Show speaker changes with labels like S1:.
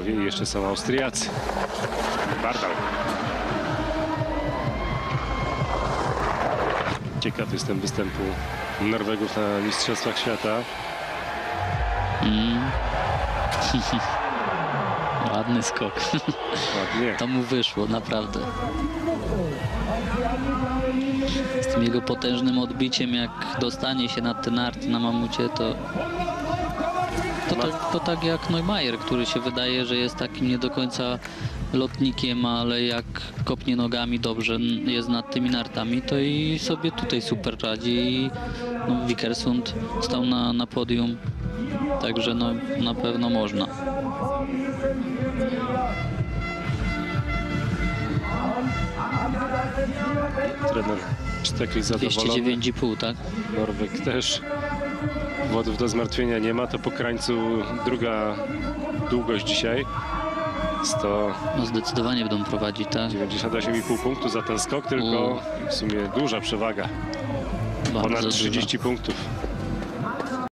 S1: I jeszcze są Austriacy. Bardal. Ciekaw jestem występu Norwegów na Mistrzostwach Świata.
S2: Mm. Ładny skok.
S1: Ładnie.
S2: To mu wyszło, naprawdę. Z tym jego potężnym odbiciem, jak dostanie się na te narty na mamucie, to to, tak- to tak jak Neumayer, który się wydaje, że jest takim nie do końca lotnikiem, ale jak kopnie nogami dobrze jest nad tymi nartami, to i sobie tutaj super radzi. I no, Wikersund stał na, na podium, także no, na pewno można.
S1: Trener Sztekli zadowolony.
S2: 209,5, tak?
S1: Norweg też. Powodów do zmartwienia nie ma. To po krańcu druga długość dzisiaj. 198,5
S2: No zdecydowanie będą prowadzić, tak?
S1: punktu za ten skok, tylko w sumie duża przewaga.
S2: Bardzo
S1: Ponad
S2: dużo.
S1: 30 punktów.